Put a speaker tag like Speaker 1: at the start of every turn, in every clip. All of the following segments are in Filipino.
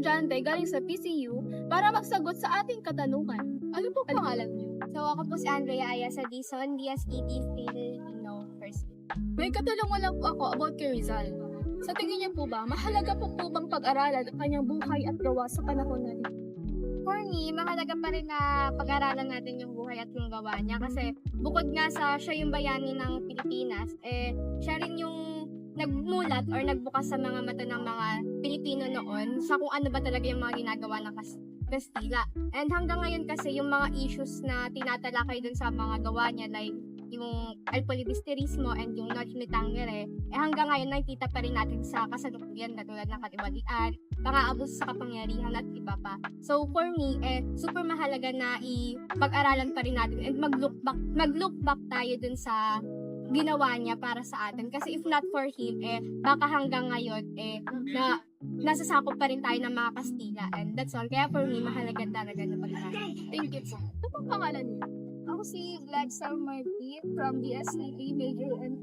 Speaker 1: estudyante galing sa PCU para magsagot sa ating katanungan. Ano po pangalan niyo?
Speaker 2: So ako po si Andrea Ayasa Dizon, DSED Filipino First.
Speaker 1: May katanungan lang po ako about kay Rizal. Sa tingin niyo po ba, mahalaga po po bang pag-aralan ang kanyang buhay at gawa sa panahon natin?
Speaker 2: For me, mahalaga pa rin na pag-aralan natin yung buhay at yung gawa niya kasi bukod nga sa siya yung bayani ng Pilipinas, eh siya rin yung nagmulat or nagbukas sa mga mata ng mga Pilipino noon sa kung ano ba talaga yung mga ginagawa ng Kas- Kastila. And hanggang ngayon kasi yung mga issues na tinatalakay dun sa mga gawa niya like yung alpolibisterismo and yung North Mitangere, eh hanggang ngayon nakikita pa rin natin sa kasalukuyan katulad ng katibalian, pang-aabos sa kapangyarihan at iba pa. So for me, eh, super mahalaga na i-pag-aralan pa rin natin and mag-look back, mag-look back tayo dun sa ginawa niya para sa atin. Kasi if not for him, eh, baka hanggang ngayon, eh, na nasasakop pa rin tayo ng mga Kastila. And that's all. Kaya for me, mahalaga talaga na pag-aralan.
Speaker 1: Thank you po. Ano po pangalan niyo?
Speaker 2: Ako si Gladstone Martin from DSCP Major and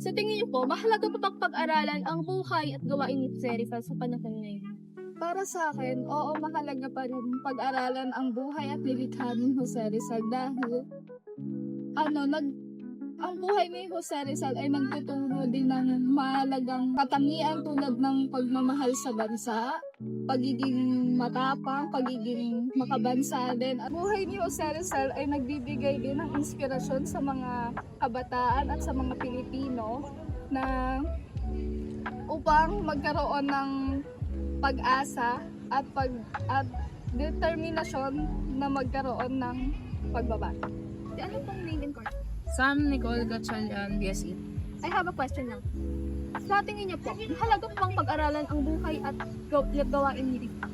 Speaker 1: Sa tingin niyo po, mahalaga pa bang pag-aralan ang buhay at gawain ni Jose Rizal sa panahon ngayon?
Speaker 3: Para sa akin, oo, mahalaga pa rin pag-aralan ang buhay at nilikha ni Jose Rizal dahil ano, nag ang buhay ni Jose Rizal ay nagtuturo din ng mahalagang katangian tulad ng pagmamahal sa bansa, pagiging matapang, pagiging makabansa din. At buhay ni Jose Rizal ay nagbibigay din ng inspirasyon sa mga kabataan at sa mga Pilipino na upang magkaroon ng pag-asa at pag at determinasyon na magkaroon ng pagbabago.
Speaker 1: Ano pong and course?
Speaker 4: Sam Nicole Gatchalian, BSE.
Speaker 1: I have a question lang. Sa tingin niyo po, mahalaga bang pag-aralan ang buhay at gaw- gawain ni Rizal?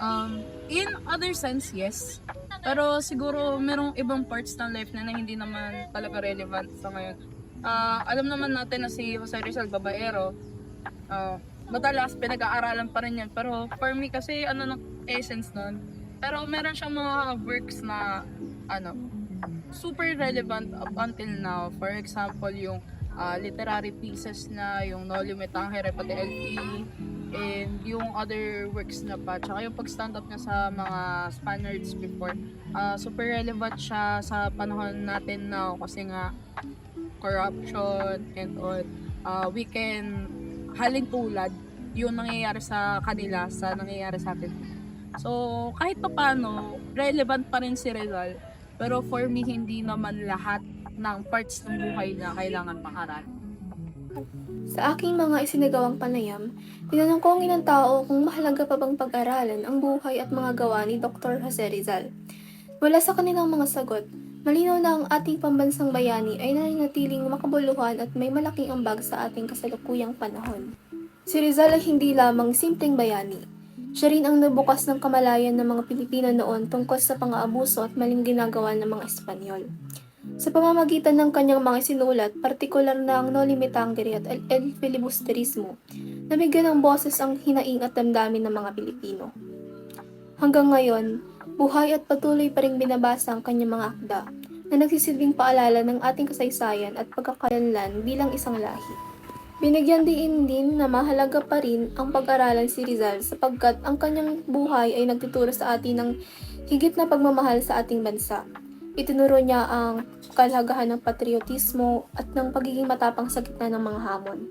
Speaker 4: Um, in other sense, yes. Pero siguro merong ibang parts ng life na, na hindi naman talaga relevant sa ngayon. Ah, alam naman natin na si Jose Rizal Babaero, ah, madalas pinag-aaralan pa rin yan. Pero for me kasi ano ng essence nun, pero meron siyang mga works na ano, super relevant up until now. For example, yung ah, literary pieces na, yung No Limit Tangere, pati LP, and yung other works na pa, tsaka yung pag-stand up niya sa mga Spaniards before, ah, super relevant siya sa panahon natin now kasi nga corruption and all. Ah, we can halin tulad yung nangyayari sa kanila sa nangyayari sa atin. So, kahit pa paano, relevant pa rin si Rizal. Pero for me, hindi naman lahat ng parts ng buhay na kailangan pakaral.
Speaker 5: Sa aking mga isinagawang panayam, tinanong ko ang ilang tao kung mahalaga pa bang pag-aralan ang buhay at mga gawa ni Dr. Jose Rizal. Wala sa kanilang mga sagot, malinaw na ang ating pambansang bayani ay nananatiling makabuluhan at may malaking ambag sa ating kasalukuyang panahon. Si Rizal ay hindi lamang simpleng bayani. Siya rin ang nabukas ng kamalayan ng mga Pilipino noon tungkol sa pang-aabuso at maling ginagawa ng mga Espanyol. Sa pamamagitan ng kanyang mga sinulat, partikular na ang No Limitangere at El, El Filibusterismo, nabigyan ng boses ang hinaing at damdamin ng mga Pilipino. Hanggang ngayon, buhay at patuloy pa rin binabasa ang kanyang mga akda na nagsisilbing paalala ng ating kasaysayan at pagkakalanlan bilang isang lahi. Binigyan din din na mahalaga pa rin ang pag-aralan si Rizal sapagkat ang kanyang buhay ay nagtuturo sa atin ng higit na pagmamahal sa ating bansa. Itinuro niya ang kalagahan ng patriotismo at ng pagiging matapang sa gitna ng mga hamon.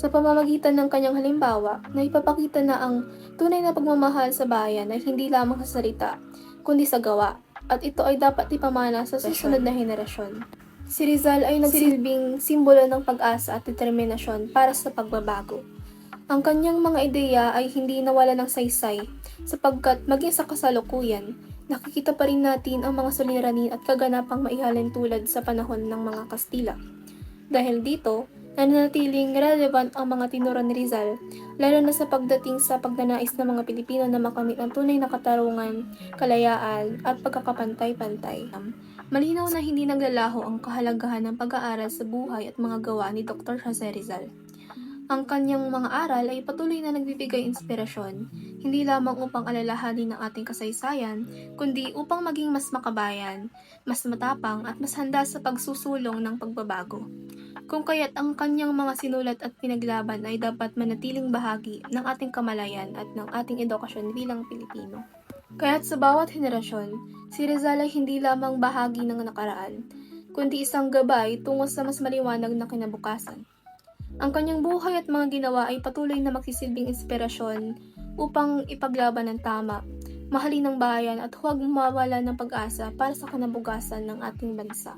Speaker 5: Sa pamamagitan ng kanyang halimbawa, na ipapakita na ang tunay na pagmamahal sa bayan ay hindi lamang sa salita, kundi sa gawa, at ito ay dapat ipamana sa susunod na henerasyon. Si Rizal ay nagsilbing simbolo ng pag-asa at determinasyon para sa pagbabago. Ang kanyang mga ideya ay hindi nawala ng saysay sapagkat maging sa kasalukuyan, nakikita pa rin natin ang mga suliranin at kaganapang maihalin tulad sa panahon ng mga Kastila. Dahil dito, nananatiling relevant ang mga tinuro ni Rizal, lalo na sa pagdating sa pagnanais ng mga Pilipino na makamit ang tunay na katarungan, kalayaan, at pagkakapantay-pantay. Malinaw na hindi naglalaho ang kahalagahan ng pag-aaral sa buhay at mga gawa ni Dr. Jose Rizal. Ang kanyang mga aral ay patuloy na nagbibigay inspirasyon, hindi lamang upang alalahanin ng ating kasaysayan, kundi upang maging mas makabayan, mas matapang at mas handa sa pagsusulong ng pagbabago. Kung kaya't ang kanyang mga sinulat at pinaglaban ay dapat manatiling bahagi ng ating kamalayan at ng ating edukasyon bilang Pilipino. Kaya't sa bawat henerasyon, si Rizal ay hindi lamang bahagi ng nakaraan, kundi isang gabay tungo sa mas maliwanag na kinabukasan. Ang kanyang buhay at mga ginawa ay patuloy na magsisilbing inspirasyon upang ipaglaban ng tama, mahalin ng bayan at huwag mawala ng pag-asa para sa kinabukasan ng ating bansa.